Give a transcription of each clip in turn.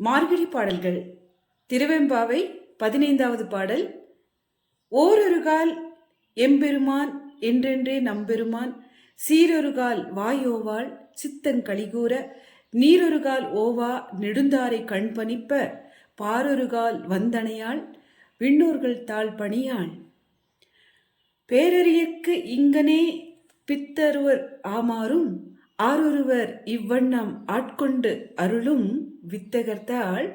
மார்கழி பாடல்கள். திருவெம்பாவை பதினைந்தாவது பாடல். ஓரொருகால் எம்பெருமான் என்றென்றே நம்பெருமான். சீரொருகால் வாயோவாள் சித்தன் கலிகூற நீரொருகால் ஓவா நெடுந்தாரை கண் பணிப்ப. பாரொருகால் வந்தனையாள் விண்ணோர்கள் தாழ் பணியாள். பேரறியற்கு இங்கனே பித்தருவர் ஆமாறும். ஆரொருவர் இவ்வண்ணம் ஆட்கொண்டு அருளும் வித்தகர்த்தாள்.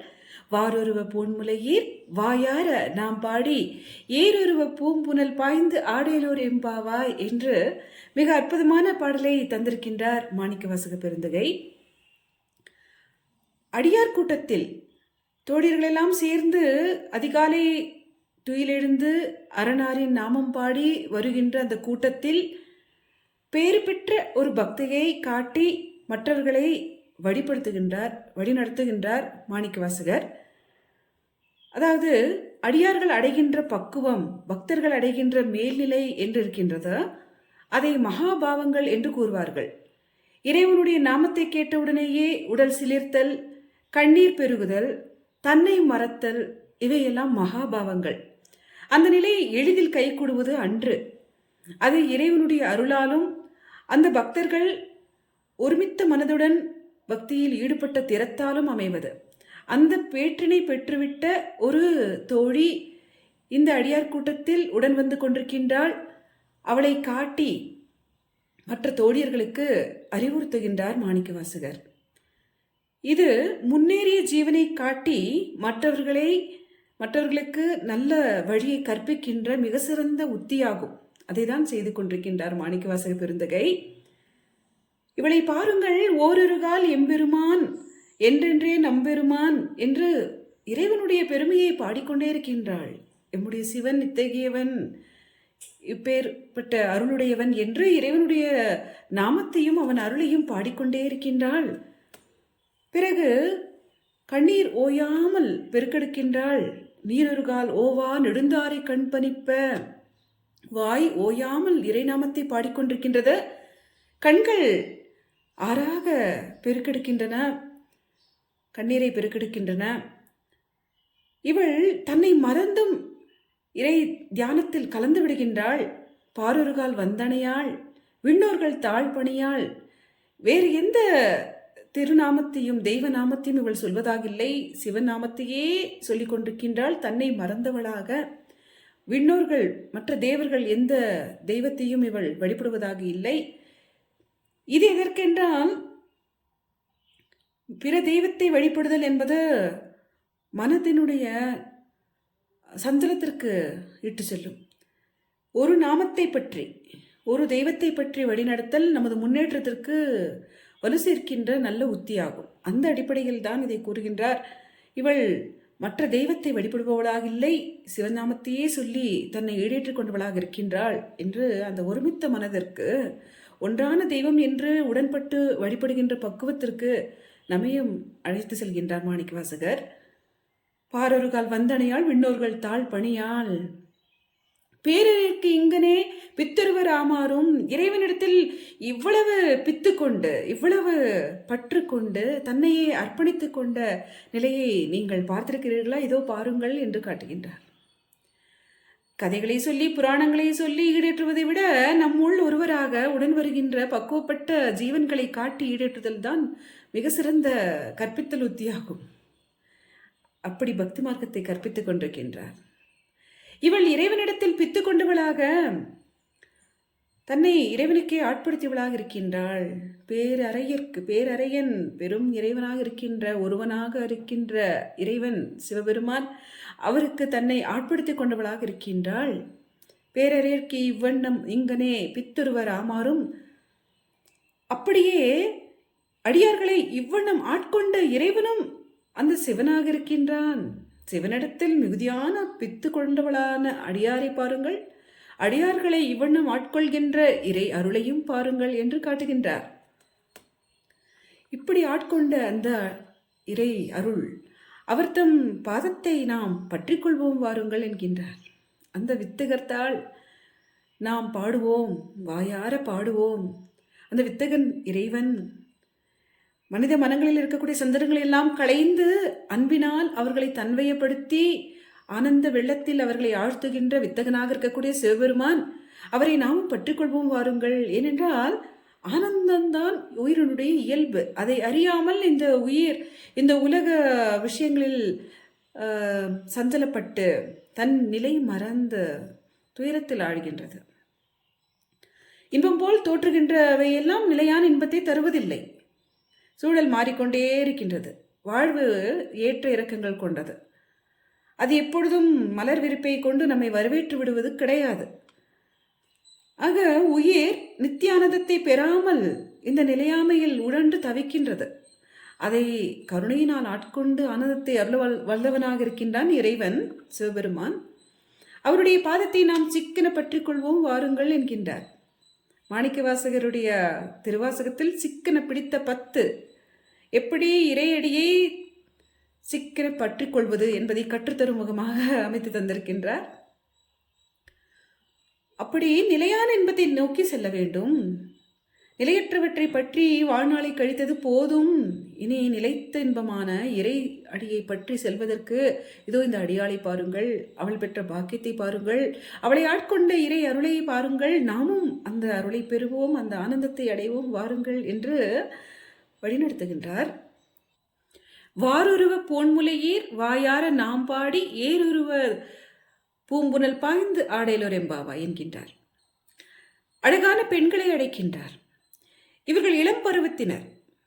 வாரொருவ பூன்முலையீர் வாயார நாம் பாடி ஏரொருவ பூம்புனல் பாய்ந்து ஆடையலோர் எம்பாவாய் என்று மிக அற்புதமான பாடலை தந்திருக்கின்றார் மாணிக்க வாசக பெருந்தகை. அடியார் கூட்டத்தில் தோழியர்களெல்லாம் சேர்ந்து அதிகாலை துயிலெழுந்து அரணாரின் நாமம் பாடி வருகின்ற அந்த கூட்டத்தில் பேறு பெற்ற ஒரு பக்தியை காட்டி மற்றவர்களை வழிபடுத்துகின்றார் வழிநடத்துகின்றார் மாணிக்கவாசகர். அதாவது அடியார்கள் அடைகின்ற பக்குவம் பக்தர்கள் அடைகின்ற மேல்நிலை என்று இருக்கின்றது அதை மகாபாவங்கள் என்று கூறுவார்கள். இறைவனுடைய நாமத்தை கேட்டவுடனேயே உடல் சிலிர்த்தல் கண்ணீர் பெருகுதல் தன்னை மறத்தல் இவையெல்லாம் மகாபாவங்கள். அந்த நிலை எளிதில் கைகூடுவது அன்று. அது இறைவனுடைய அருளாலும் அந்த பக்தர்கள் ஒருமித்த மனதுடன் பக்தியில் ஈடுபட்ட திறத்தாலும் அமைவது. அந்த பேற்றினை பெற்றுவிட்ட ஒரு தோழி இந்த அடியார் கூட்டத்தில் உடன் வந்து கொண்டிருக்கின்றாள். அவளை காட்டி மற்ற தோழியர்களுக்கு அறிவுறுத்துகின்றார் மாணிக்கவாசகர். இது முன்னேறிய ஜீவனை காட்டி மற்றவர்களை மற்றவர்களுக்கு நல்ல வழியை கற்பிக்கின்ற மிக சிறந்த உத்தியாகும். அதை தான் செய்து கொண்டிருக்கின்றார் மாணிக்கவாசக பெருந்தகை. இவளை பாருங்கள் ஓரொருகால் எம்பெருமான் என்றென்றே நம்பெருமான் என்று இறைவனுடைய பெருமையை பாடிக்கொண்டே இருக்கின்றாள். எம்முடைய சிவன் இத்தகையவன் இப்பேற்பட்ட அருளுடையவன் என்று இறைவனுடைய நாமத்தையும் அவன் அருளையும் பாடிக்கொண்டே இருக்கின்றாள். பிறகு கண்ணீர் ஓயாமல் பெருக்கெடுக்கின்றாள். நீரொருகால் ஓவா நெடுந்தாரை கண் பணிப்ப வாய் ஓயாமல் இறைநாமத்தை பாடிக்கொண்டிருக்கின்றது. கண்கள் ஆறாக பெருக்கெடுக்கின்றன. கண்ணீரை பெருக்கெடுக்கின்றன. இவள் தன்னை மறந்தும் இறை தியானத்தில் கலந்து விடுகின்றாள். பாரொருகால் வந்தனையாள் விண்ணோர்கள் தாழ்பணியாள். வேறு எந்த திருநாமத்தையும் தெய்வ நாமத்தையும் இவள் சொல்வதாகில்லை. சிவநாமத்தையே சொல்லிக் கொண்டிருக்கின்றாள் தன்னை மறந்தவளாக விண்ணோர்கள் மற்ற தேவர்கள் எந்த தெய்வத்தையும் இவள் வழிபடுவதாக இல்லை. இது எதற்கென்றால் பிற தெய்வத்தை வழிபடுதல் என்பது மனதினுடைய சஞ்சலத்திற்கு இட்டு செல்லும். ஒரு நாமத்தை பற்றி ஒரு தெய்வத்தை பற்றி வழிநடத்தல் நமது முன்னேற்றத்திற்கு வலு சேர்க்கின்ற நல்ல உத்தியாகும். அந்த அடிப்படையில் தான் இதை கூறுகின்றார். இவள் மற்ற தெய்வத்தை வழிபடுபவளாக இல்லை சிவநாமத்தையே சொல்லி தன்னை ஈடேற்றிக் கொண்டவளாக இருக்கின்றாள் என்று அந்த ஒருமித்த மனதிற்கு ஒன்றான தெய்வம் என்று உடன்பட்டு வழிபடுகின்ற பக்குவத்திற்கு நம்மையும் அழைத்து செல்கின்றார் மாணிக்கவாசகர். பாரொருகால் வந்தனையால் விண்ணோர்கள் தாழ் பணியால் பேரருக்கு இங்கனே பித்தருவர் ஆமாறும் இறைவனிடத்தில் இவ்வளவு பித்து கொண்டு இவ்வளவு பற்று கொண்டு தன்னையே அர்ப்பணித்து கொண்ட நிலையை நீங்கள் பார்த்திருக்கிறீர்களா? இதோ பாருங்கள் என்று காட்டுகின்றார். கதைகளை சொல்லி புராணங்களை சொல்லி ஈடேற்றுவதை விட நம்முள் ஒருவராக உடன் வருகின்ற பக்குவப்பட்ட ஜீவன்களை காட்டி ஈடேற்றுதல் தான் மிக சிறந்த கற்பித்தல் உத்தியாகும். அப்படி பக்தி மார்க்கத்தை கற்பித்துக் கொண்டிருக்கின்றார். இவள் இறைவனிடத்தில் பித்து பேராக தன்னை இறைவனுக்கே ஆட்படுத்தியவளாக இருக்கின்றாள். பேரறையற்கு பேரறையன் பெரும் இறைவனாக இருக்கின்ற ஒருவனாக இருக்கின்ற இறைவன் சிவபெருமான் அவருக்கு தன்னை ஆட்படுத்தி கொண்டவளாக இருக்கின்றாள். பேரறையிற்கு இவ்வண்ணம் இங்கனே பித்துருவர் ஆமாறும் அப்படியே அடியார்களை இவ்வண்ணம் ஆட்கொண்ட இறைவனும் அந்த சிவனாக இருக்கின்றான். சிவனிடத்தில் மிகுதியான பித்து கொண்டவளான அடியாரை பாருங்கள். அடியார்களை இவ்வண்ணம் ஆட்கொள்கின்ற இறை அருளையும் பாருங்கள் என்று காட்டுகின்றார். இப்படி ஆட்கொண்ட அந்த இறை அருள் அவர் தம் பாதத்தை நாம் பற்றிக்கொள்வோம் வாருங்கள் என்கின்றார். அந்த வித்தகர்த்தால் நாம் பாடுவோம் வாயார பாடுவோம். அந்த வித்தகன் இறைவன் மனித மனங்களில் இருக்கக்கூடிய சந்தர்ப்பங்களை எல்லாம் களைந்து அன்பினால் அவர்களை தன்வயப்படுத்தி ஆனந்த வெள்ளத்தில் அவர்களை ஆழ்த்துகின்ற வித்தகனாக இருக்கக்கூடிய சிவபெருமான் அவரை நாம் பற்றிக்கொள்வோம் வாருங்கள். ஏனென்றால் ஆனந்தம்தான் உயிரினுடைய இயல்பு. அதை அறியாமல் இந்த உயிர் இந்த உலக விஷயங்களில் சஞ்சலப்பட்டு தன் நிலை மறந்து துயரத்தில் ஆழ்கின்றது. இன்பம் போல் தோற்றுகின்றவையெல்லாம் நிலையான இன்பத்தை தருவதில்லை. சூழல் மாறிக்கொண்டே இருக்கின்றது. வாழ்வு ஏற்ற இறக்கங்கள் கொண்டது. அது எப்பொழுதும் மலர் விருப்பை கொண்டு நம்மை வரவேற்று விடுவது கிடையாது. ஆக உயிர் நித்தியானதத்தை பெறாமல் இந்த நிலையாமையில் உழன்று தவிக்கின்றது. அதை கருணையினால் ஆட்கொண்டு ஆனந்தத்தை அருள வல்லவனாக இருக்கின்றான் இறைவன் சிவபெருமான். அவருடைய பாதத்தை நாம் சிக்கன பற்றிக்கொள்வோம் வாருங்கள் என்கின்றார். மாணிக்கவாசகருடைய திருவாசகத்தில் சிக்கன பிடித்த பத்து எப்படி இறையடியை சிக்கிர பற்றி கொள்வது என்பதை கற்றுத்தரும் முகமாக அமைத்து தந்திருக்கின்றார். அப்படி நிலையான இன்பத்தை நோக்கி செல்ல வேண்டும். நிலையற்றவற்றை பற்றி வாழ்நாளை கழித்தது போதும். இனி நிலைத்த இன்பமான இறை அடியை பற்றி செல்வதற்கு இதோ இந்த அடியாளை பாருங்கள் அவள் பெற்ற பாக்கியத்தை பாருங்கள் அவளை ஆட்கொண்ட இறை அருளை பாருங்கள் நாமும் அந்த அருளை பெறுவோம் அந்த ஆனந்தத்தை அடைவோம் வாருங்கள் என்று வழிநடத்துகின்றார். வாருருவ போன்முலையீர் வாயார நாம் பாடி ஏருருவ பூம்புனல் பாய்ந்து ஆடையிலோர் எம்பாவா என்கின்றார். அழகான பெண்களை அடைக்கின்றார். இவர்கள் இளம் பருவத்தினர்.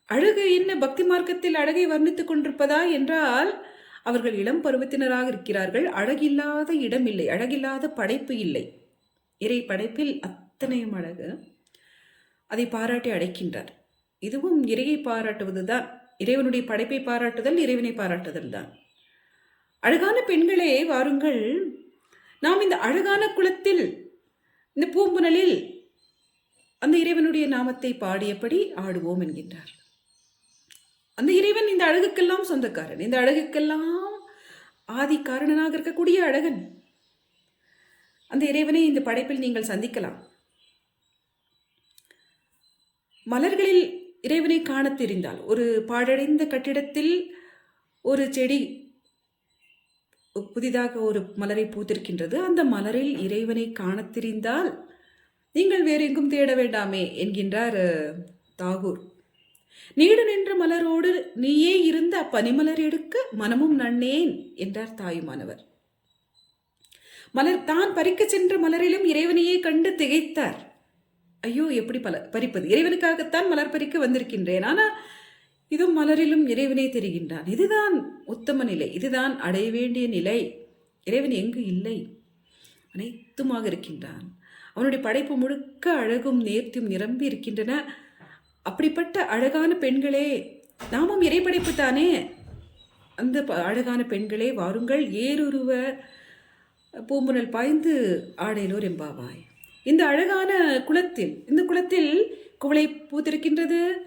அழகு என்ன பக்தி மார்க்கத்தில் அழகை வர்ணித்துக் கொண்டிருப்பதா என்றால் அவர்கள் இளம் பருவத்தினராக இருக்கிறார்கள். அழகில்லாத இடம் இல்லை அழகில்லாத படைப்பு இல்லை. இறை படைப்பில் அத்தனையும் அழகு. அதை பாராட்டி அடைக்கின்றார். இதுவும் இறையை பாராட்டுவதுதான். இறைவனுடைய படைப்பை பாராட்டுதல் இறைவனை பாராட்டுதல் தான். அழகான பெண்களே வாருங்கள். நாம் இந்த அழகான குளத்தில் இந்த பூம்புணலில் அந்த இறைவனுடைய நாமத்தை பாடியபடி ஆடுவோம் என்கின்றார். அந்த இறைவன் இந்த அழகுக்கெல்லாம் சொந்தக்காரன். இந்த அழகுக்கெல்லாம் ஆதி காரணனாக இருக்கக்கூடிய அழகன். அந்த இறைவனை இந்த படைப்பில் நீங்கள் சந்திக்கலாம். மலர்களில் இறைவனை காணத் தெரிந்தால் ஒரு பாழடைந்த கட்டிடத்தில் ஒரு செடி புதிதாக ஒரு மலரை பூத்திருக்கின்றது அந்த மலரில் இறைவனை காணத் தெரிந்தால் நீங்கள் வேறு எங்கும் தேட வேண்டாமே என்கின்றார் தாகூர். நீடு நின்ற மலரோடு நீயே இருந்த அப்பனிமலர் எடுக்க மனமும் நன்னேன் என்றார் தாயுமானவர். மலர் தான் பறிக்கச் சென்ற மலரிலும் இறைவனையே கண்டு திகைத்தார். ஐயோ எப்படி பல பறிப்பது? இறைவனுக்காகத்தான் மலர் பறிக்க வந்திருக்கின்றேன். ஆனால் இது மலரிலும் இறைவனே தெரிகின்றான். இதுதான் உத்தம நிலை. இதுதான் அடைய வேண்டிய நிலை. இறைவன் எங்கு இல்லை? அனைத்துமாக இருக்கின்றான். அவனுடைய படைப்பு முழுக்க அழகும் நேர்த்தியும் நிரம்பி இருக்கின்றன. அப்படிப்பட்ட அழகான பெண்களே நாமும் இறைப்படைப்பு தானே? அந்த ப- அழகான பெண்களே வாருங்கள். ஏறுருவ பூம்புனல் பாய்ந்து ஆடையிலோர் எம்பாவாய். இந்த அழகான குளத்தில் இந்த குளத்தில் குவளை பூத்திருக்கின்றது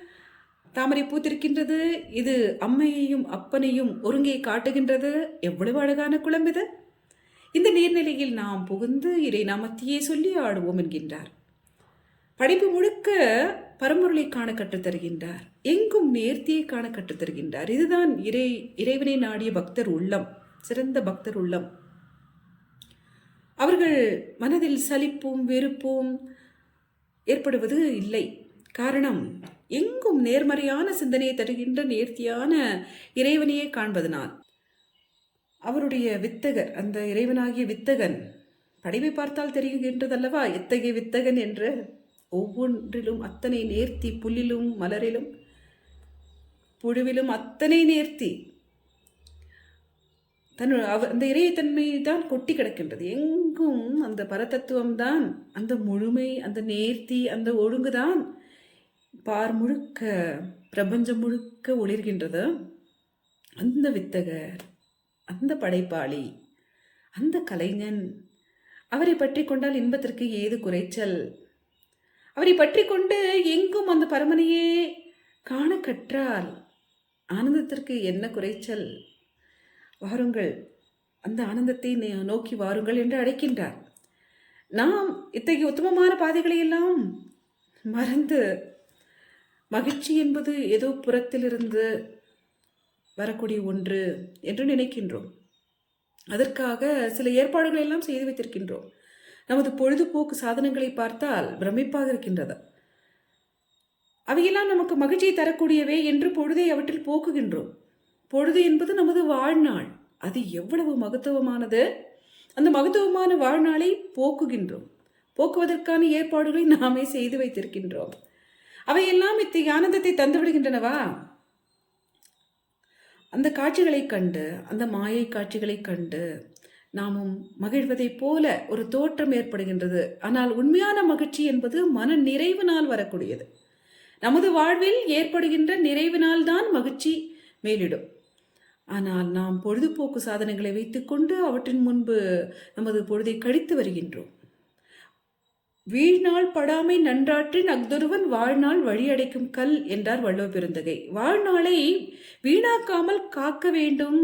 தாமரை பூத்திருக்கின்றது. இது அம்மையையும் அப்பனையும் ஒருங்கே காட்டுகின்றது. எவ்வளவு அழகான குளம் இது. இந்த நீர்நிலையில் நாம் புகுந்து இறை நாமத்தையே சொல்லி ஆடுவோம் என்கின்றார். படைப்பு முழுக்க பரம்பொருளை காண கற்றுத்தருகின்றார் எங்கும் நேர்த்தியை காண கற்றுத்தருகின்றார் இதுதான் இறை இறைவனை நாடிய பக்தர் உள்ளம் சிறந்த பக்தர் உள்ளம். அவர்கள் மனதில் சலிப்பும் வெறுப்பும் ஏற்படுவது இல்லை. காரணம் எங்கும் நேர்மறையான சிந்தனையை தருகின்ற நேர்த்தியான இறைவனையே காண்பதனால். அவருடைய வித்தகர் அந்த இறைவனாகிய வித்தகன் படைவை பார்த்தால் தெரிகின்றதல்லவா? எத்தகைய வித்தகன் என்று ஒவ்வொன்றிலும் அத்தனை நேர்த்தி புல்லிலும் மலரிலும் புழுவிலும் அத்தனை நேர்த்தி தன் அவ அந்த இறையத்தன்மை தான் கொட்டி கிடக்கின்றது. எங்கும் அந்த பரதத்துவம் தான் அந்த முழுமை அந்த நேர்த்தி அந்த ஒழுங்கு தான் பார் முழுக்க பிரபஞ்சம் முழுக்க ஒளிர்கின்றது. அந்த வித்தகர் அந்த படைப்பாளி அந்த கலைஞன் அவரை பற்றி கொண்டால் இன்பத்திற்கு ஏது குறைச்சல்? அவரை பற்றி கொண்டு எங்கும் அந்த பரமனையே காண கற்றால் ஆனந்தத்திற்கு என்ன குறைச்சல்? வாருங்கள். அந்த ஆனந்தத்தை நே- நோக்கி வாருங்கள் என்று அழைக்கின்றார். நாம் இத்தகைய உத்தமமான பாதைகளை எல்லாம் மறந்து மகிழ்ச்சி என்பது ஏதோ புறத்திலிருந்து வரக்கூடிய ஒன்று என்று நினைக்கின்றோம். அதற்காக சில ஏற்பாடுகளை எல்லாம் செய்து வைத்திருக்கின்றோம். நமது பொழுதுபோக்கு சாதனங்களை பார்த்தால் பிரமிப்பாக இருக்கின்றது. அவையெல்லாம் நமக்கு மகிழ்ச்சியை தரக்கூடியவை என்று பொழுதை அவற்றில் போக்குகின்றோம். பொழுது என்பது நமது வாழ்நாள். அது எவ்வளவு மகத்துவமானது? அந்த மகத்துவமான வாழ்நாளை போக்குகின்றோம். போக்குவதற்கான ஏற்பாடுகளை நாமே செய்து வைத்திருக்கின்றோம். அவையெல்லாம் இத்தகைய ஆனந்தத்தை தந்துவிடுகின்றனவா? அந்த காட்சிகளைக் கண்டு அந்த மாயை காட்சிகளைக் கண்டு நாமும் மகிழ்வதைப் போல ஒரு தோற்றம் ஏற்படுகின்றது. ஆனால் உண்மையான மகிழ்ச்சி என்பது மன நிறைவினால் வரக்கூடியது. நமது வாழ்வில் ஏற்படுகின்ற நிறைவினால்தான் மகிழ்ச்சி மேலிடும். ஆனால் நாம் பொழுதுபோக்கு சாதனங்களை வைத்துக்கொண்டு அவற்றின் முன்பு நமது பொழுதை கழித்து வருகின்றோம். வீழ்நாள் படாமை நன்றாற்றின் அக்தொருவன் வாழ்நாள் வழியடைக்கும் கல் என்றார் வள்ளுவபெருந்தகை வாழ்நாளை வீணாக்காமல் காக்க வேண்டும்.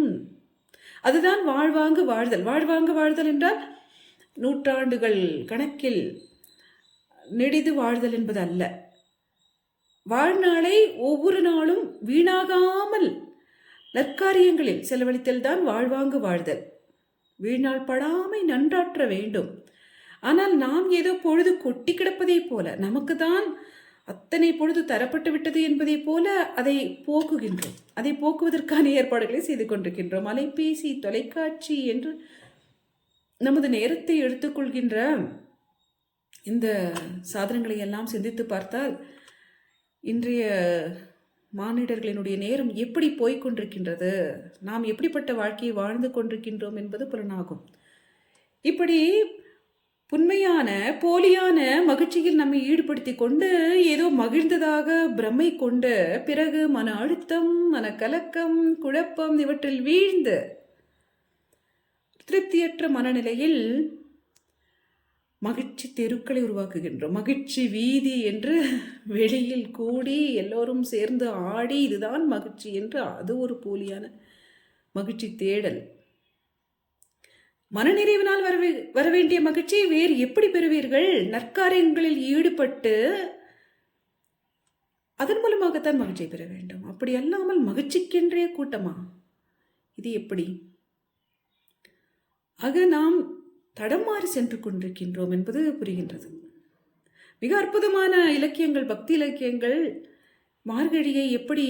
அதுதான் வாழ்வாங்கு வாழ்தல். வாழ்வாங்கு வாழ்தல் என்றால் நூற்றாண்டுகள் கணக்கில் நெடிது வாழ்தல் என்பது அல்ல. வாழ்நாளை ஒவ்வொரு நாளும் வீணாகாமல் நற்காரியங்களில் செலவழித்தல் தான் வாழ்வாங்கு வாழ்தல். வீழ்நாள் படாமை நன்றாற்ற வேண்டும். ஆனால் நாம் ஏதோ பொழுது கொட்டி கிடப்பதைப் போல நமக்கு தான் அத்தனை பொழுது தரப்பட்டு விட்டது என்பதைப் போல அதை போக்குகின்றோம். அதை போக்குவதற்கான ஏற்பாடுகளை செய்து கொண்டிருக்கின்றோம். அலைபேசி தொலைக்காட்சி என்று நமது நேரத்தை எடுத்துக்கொள்கின்ற இந்த சாதனங்களை எல்லாம் சிந்தித்து பார்த்தால் இன்றைய மானிடர்களினுடைய நேரம் எப்படி போய்கொண்டிருக்கின்றது நாம் எப்படிப்பட்ட வாழ்க்கையை வாழ்ந்து கொண்டிருக்கின்றோம் என்பது புலனாகும். இப்படி புண்மையான போலியான மகிழ்ச்சியில் நம்மை ஈடுபடுத்தி கொண்டு ஏதோ மகிழ்ந்ததாக பிரமை கொண்டு பிறகு மன அழுத்தம் மன கலக்கம் குழப்பம் இவற்றில் வீழ்ந்து திருப்தியற்ற மனநிலையில் மகிழ்ச்சி தெருக்களை உருவாக்குகின்றோம். மகிழ்ச்சி வீதி என்று வெளியில் கூடி எல்லோரும் சேர்ந்து ஆடி இதுதான் மகிழ்ச்சி என்று அது ஒரு போலியான மகிழ்ச்சி தேடல். மனநிறைவினால் வர வர வேண்டிய மகிழ்ச்சியை வேறு எப்படி பெறுவீர்கள்? நற்காரியங்களில் ஈடுபட்டு அதன் மூலமாகத்தான் மகிழ்ச்சியை பெற வேண்டும். அப்படி அல்லாமல் மகிழ்ச்சிக்கென்றே கூட்டமா? இது எப்படி? ஆக நாம் தடமாறி சென்று கொண்டிருக்கின்றோம் என்பது புரிகின்றது. மிக அற்புதமான இலக்கியங்கள் பக்தி இலக்கியங்கள் மார்கழியை எப்படி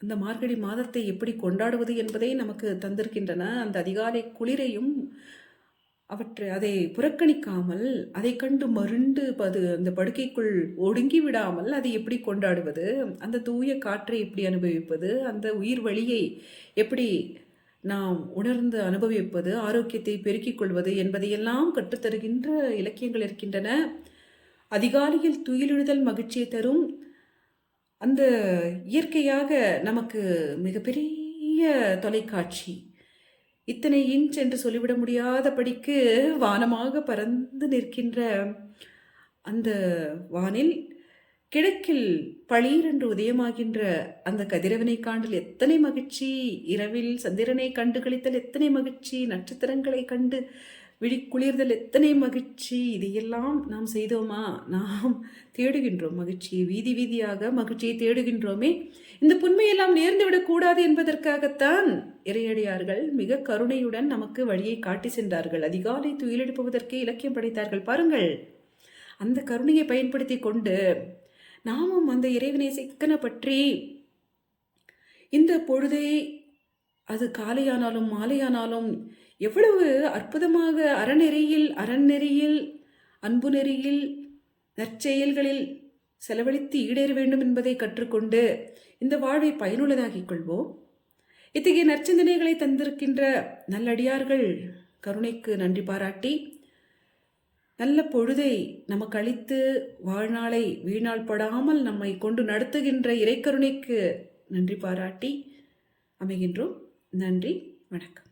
அந்த மார்கழி மாதத்தை எப்படி கொண்டாடுவது என்பதை நமக்கு தந்திருக்கின்றன. அந்த அதிகாலை குளிரையும் அவற்றை அதை புறக்கணிக்காமல் அதை கண்டு மருண்டு பது அந்த படுக்கைக்குள் ஒடுங்கி விடாமல் அதை எப்படி கொண்டாடுவது அந்த தூய காற்றை எப்படி அனுபவிப்பது அந்த உயிர் வழியை எப்படி நாம் உணர்ந்து அனுபவிப்பது ஆரோக்கியத்தை பெருக்கிக் கொள்வது என்பதையெல்லாம் கற்றுத்தருகின்ற இலக்கியங்கள் இருக்கின்றன. அதிகாலையில் துயிலெழுதல் மகிழ்ச்சியை தரும். அந்த இயற்கையாக நமக்கு மிகப்பெரிய தொலைக்காட்சி. இத்தனை இன்ச் என்று சொல்லிவிட முடியாதபடிக்கு வானமாக பறந்து நிற்கின்ற அந்த வானில் கிழக்கில் பளீரென்று உதயமாகின்ற அந்த கதிரவனை காண்டல் எத்தனை மகிழ்ச்சி? இரவில் சந்திரனை கண்டு கழித்தல் எத்தனை மகிழ்ச்சி? நட்சத்திரங்களை கண்டு விழிக்குளிர்தல் எத்தனை மகிழ்ச்சி? இதையெல்லாம் நாம் செய்தோமா? நாம் தேடுகின்றோம் மகிழ்ச்சியை வீதி வீதியாக மகிழ்ச்சியை தேடுகின்றோமே. இந்த புண்மையெல்லாம் நேர்ந்து விடக்கூடாது என்பதற்காகத்தான் இறையடியார்கள் மிக கருணையுடன் நமக்கு வழியை காட்டி சென்றார்கள். அதிகாலை துயிலெடுப்பதற்கே இலக்கியம் படைத்தார்கள். பாருங்கள். அந்த கருணையை பயன்படுத்தி கொண்டு நாமும் அந்த இறைவனை சிக்கன பற்றி இந்த பொழுதை அது காலையானாலும் மாலையானாலும் எவ்வளவு அற்புதமாக அறநெறியில் அறநெறியில் அன்பு நெறியில் நற்செயல்களில் செலவழித்து ஈடேற வேண்டும் என்பதை கற்றுக்கொண்டு இந்த வாழ்வை பயனுள்ளதாகிக் கொள்வோம். இத்தகைய நற்சிந்தனைகளை தந்திருக்கின்ற நல்லடியார்கள் கருணைக்கு நன்றி பாராட்டி நல்ல பொழுதை நமக்கு அளித்து வாழ்நாளை வீணால் படாமல் நம்மை கொண்டு நடத்துகின்ற இறைக்கருணைக்கு நன்றி பாராட்டி அமைகின்றோம். நன்றி வணக்கம்.